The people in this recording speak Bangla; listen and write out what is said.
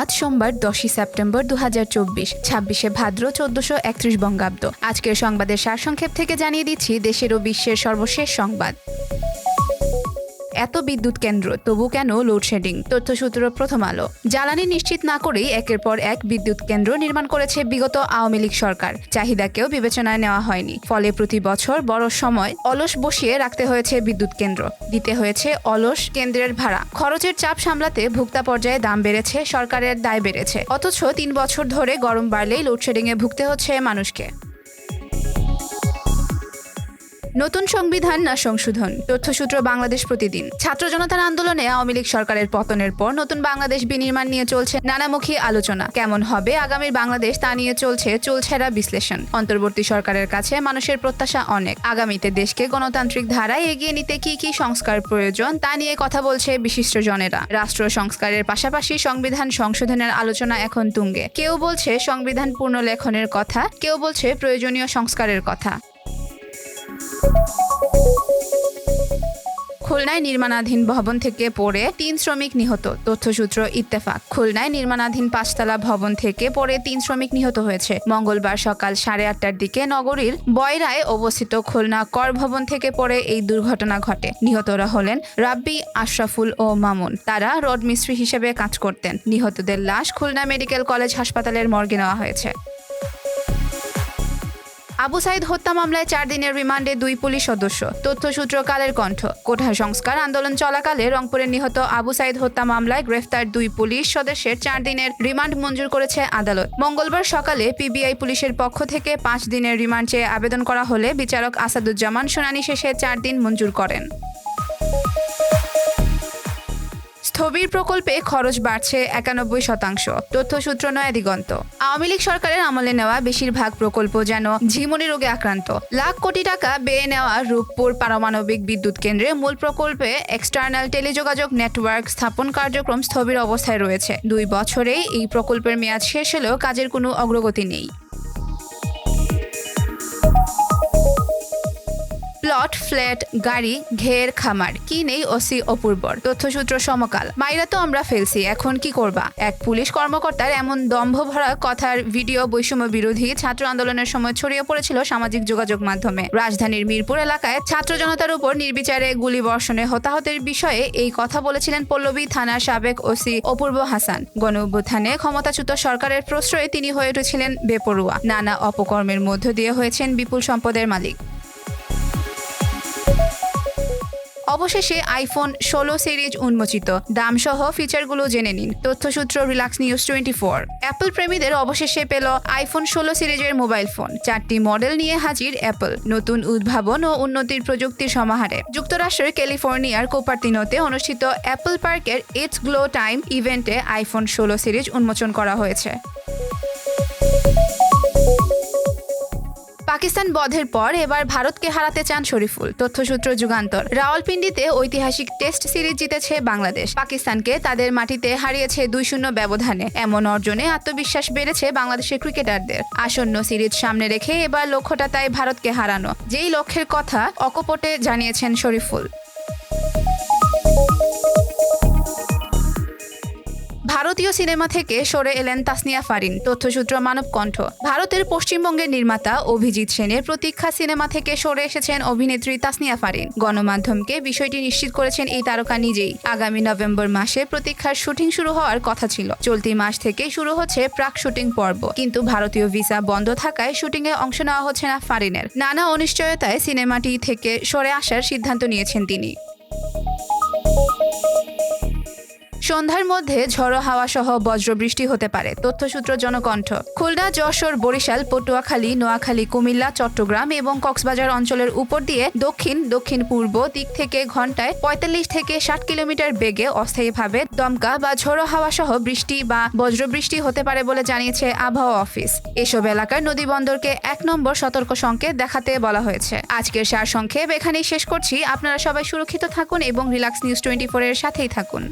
আজ সোমবার দশই সেপ্টেম্বর দু হাজার চব্বিশ, ছাব্বিশে ভাদ্র চোদ্দশো একত্রিশ বঙ্গাব্দ। আজকের সংবাদের সারসংক্ষেপ থেকে জানিয়ে দিচ্ছি, দেশের ও বিশ্বের সর্বশেষ সংবাদ। এত বিদ্যুৎ কেন্দ্র, তবু কেন লোডশেডিং তথ্যসূত্র প্রথম আলো। জ্বালানি নিশ্চিত না করেই একের পর এক বিদ্যুৎ কেন্দ্র নির্মাণ করেছে বিগত আওয়ামী লীগ সরকার। চাহিদাকেও বিবেচনায় নেওয়া হয়নি। ফলে প্রতি বছর বড় সময় অলস বসিয়ে রাখতে হয়েছে বিদ্যুৎ কেন্দ্র। দিতে হয়েছে অলস কেন্দ্রের ভাড়া। খরচের চাপ সামলাতে ভুক্তা পর্যায়ে দাম বেড়েছে, সরকারের দায় বেড়েছে। অথচ তিন বছর ধরে গরম বাড়লেই লোডশেডিংয়ে ভুগতে হচ্ছে মানুষকে। নতুন সংবিধান না সংশোধন? তথ্যসূত্র বাংলাদেশ প্রতিদিন। ছাত্র জনতার আন্দোলনে আওয়ামী লীগ সরকারের পতনের পর নতুন বাংলাদেশ বিনির্মাণ নিয়ে চলছে নানামুখী আলোচনা। কেমন হবে আগামীর বাংলাদেশ তা নিয়ে চলছে চুলছেরা বিশ্লেষণ। অন্তর্বর্তী সরকারের কাছে মানুষের প্রত্যাশা অনেক। আগামীতে দেশকে গণতান্ত্রিক ধারায় এগিয়ে নিতে কি কি সংস্কার প্রয়োজন তা নিয়ে কথা বলছে বিশিষ্টজনেরা রাষ্ট্র সংস্কারের পাশাপাশি সংবিধান সংশোধনের আলোচনা এখন তুঙ্গে। কেউ বলছে সংবিধান পুনর্লেখনের কথা, কেউ বলছে প্রয়োজনীয় সংস্কারের কথা। খুলনায় নির্মাণাধীন ভবন থেকে পড়ে তিন শ্রমিক নিহত, তথ্যসূত্র ইত্তেফাক। খুলনায় নির্মাণাধীন পাঁচতলা ভবন থেকে পড়ে তিন শ্রমিক নিহত হয়েছে। মঙ্গলবার সকাল সাড়ে আটটার দিকে নগরীর বয়রায় অবস্থিত খুলনা কর ভবন থেকে পড়ে এই দুর্ঘটনা ঘটে। নিহতরা হলেন রাব্বি, আশরাফুল ও মামুন। তারা রোড মিস্ত্রি হিসেবে কাজ করতেন। নিহতদের লাশ খুলনা মেডিকেল কলেজ হাসপাতালের মর্গে নেওয়া হয়েছে। আবু সাইদ হত্যা মামলায় চার দিনের রিমান্ডে দুই পুলিশ সদস্য। তথ্যসূত্র কালের কণ্ঠ। কোঠা সংস্কার আন্দোলন চলাকালে রংপুরে নিহত আবু সাইদ হত্যা মামলায় গ্রেফতার দুই পুলিশ সদস্যের চার দিনের রিমান্ড মঞ্জুর করেছে আদালত। মঙ্গলবার সকালে পিবিআই পুলিশের পক্ষ থেকে পাঁচ দিনের রিমান্ড চেয়ে আবেদন করা হলে বিচারক আসাদুজ্জামান শুনানি শেষে চার দিন মঞ্জুর করেন। স্থবির প্রকল্পে খরচ বাড়ছে একানব্বই শতাংশ। তথ্যসূত্র নয় দিগন্ত। আওয়ামী লীগ সরকারের আমলে নেওয়া বেশিরভাগ প্রকল্প যেন ঝিমুনি রোগে আক্রান্ত। লাখ কোটি টাকা বেয়ে নেওয়া রূপপুর পারমাণবিক বিদ্যুৎ কেন্দ্রে মূল প্রকল্পে এক্সটার্নাল টেলিযোগাযোগ নেটওয়ার্ক স্থাপন কার্যক্রম স্থবির অবস্থায় রয়েছে। দুই বছরেই এই প্রকল্পের মেয়াদ শেষ হলেও কাজের কোনো অগ্রগতি নেই। প্লট ফ্ল্যাট, গাড়ি, ঘের, খামার, কি নেই ওসি অপূর্বর। তথ্যসূত্র সমকাল। মাইরা তো আমরা ফেলছি, এখন কি করবা? এক পুলিশ কর্মকর্তার এমন দম্ভ ভরা কথার ভিডিও বৈষম্য বিরোধী ছাত্র আন্দোলনের সময় ছড়িয়ে পড়েছিল সামাজিক যোগাযোগ মাধ্যমে। রাজধানীর মিরপুর এলাকায় ছাত্র জনতার উপর নির্বিচারে গুলি বর্ষণে হতাহতের বিষয়ে এই কথা বলেছিলেন পল্লবী থানার সাবেক ওসি অপূর্ব হাসান। গণ অভ্যুত্থানে ক্ষমতাচ্যুত সরকারের প্রশ্রয়ে তিনি হয়ে উঠেছিলেন বেপরুয়া। নানা অপকর্মের মধ্য দিয়ে হয়েছেন বিপুল সম্পদের মালিক। অবশেষে আইফোন ষোলো সিরিজ উন্মোচিত। দাম সহ ফিচারগুলো জেনে নিন। তথ্যসূত্র relax news twenty four. Apple প্রেমীদের অবশেষে পেল আইফোন ষোলো সিরিজের মোবাইল ফোন। চারটি মডেল নিয়ে হাজির অ্যাপল। নতুন উদ্ভাবন ও উন্নতির প্রযুক্তির সমাহারে। যুক্তরাষ্ট্রের ক্যালিফোর্নিয়ার কোপার্তিনোতে অনুষ্ঠিত অ্যাপল পার্কের ইটস গ্লো টাইম ইভেন্টে আইফোন ষোলো সিরিজ উন্মোচন করা হয়েছে। পাকিস্তান বধের পর এবার ভারতকে হারাতে চান শরীফুল। তথ্যসূত্র যুগান্তর। রাওয়ালপিন্ডিতে ঐতিহাসিক টেস্ট সিরিজ জিতেছে বাংলাদেশ। পাকিস্তানকে তাদের মাটিতে হারিয়েছে দুই শূন্য ব্যবধানে। এমন অর্জনে আত্মবিশ্বাস বেড়েছে বাংলাদেশের ক্রিকেটারদের। আসন্ন সিরিজ সামনে রেখে এবার লক্ষ্যটা তাই ভারতকে হারানো। যেই লক্ষ্যের কথা অকপটে জানিয়েছেন শরীফুল। ভারতীয় সিনেমা থেকে সরে এলেন তাসনিয়া ফারিন, তথ্যসূত্র মানব কণ্ঠ ভারতের পশ্চিমবঙ্গের নির্মাতা অভিজিৎ সেনের প্রতীক্ষা সিনেমা থেকে সরে এসেছেন অভিনেত্রী তাসনিয়া ফারিন। গণমাধ্যমকে বিষয়টি নিশ্চিত করেছেন এই তারকা নিজেই। আগামী নভেম্বর মাসে প্রতীক্ষার শুটিং শুরু হওয়ার কথা ছিল। চলতি মাস থেকে শুরু হচ্ছে প্রাক শুটিং পর্ব। কিন্তু ভারতীয় ভিসা বন্ধ থাকায় শুটিংয়ে অংশ নেওয়া হচ্ছে না ফারিনের। নানা অনিশ্চয়তায় সিনেমাটি থেকে সরে আসার সিদ্ধান্ত নিয়েছেন তিনি। সন্ধ্যার মধ্যে ঝড়ো হাওয়া সহ বজ্রবৃষ্টি হতে পারে, তথ্যসূত্র জনকণ্ঠ। খুলনা, যশোর, বরিশাল, পটুয়াখালী, নোয়াখালী, কুমিল্লা, চট্টগ্রাম এবং কক্সবাজার অঞ্চলের উপর দিয়ে দক্ষিণ দক্ষিণ পূর্ব দিক থেকে ঘন্টায় পঁয়তাল্লিশ থেকে ষাট কিলোমিটার বেগে অস্থায়ীভাবে দমকা বা ঝোড়ো হাওয়া সহ বৃষ্টি বা বজ্রবৃষ্টি হতে পারে বলে জানিয়েছে আবহাওয়া অফিস। এসব এলাকার নদী বন্দরকে এক নম্বর সতর্ক সংকেত দেখাতে বলা হয়েছে। আজকের সার সংক্ষেপ এখানেই শেষ করছি। আপনারা সবাই সুরক্ষিত থাকুন এবং রিল্যাক্স নিউজ টোয়েন্টি এর সাথেই থাকুন।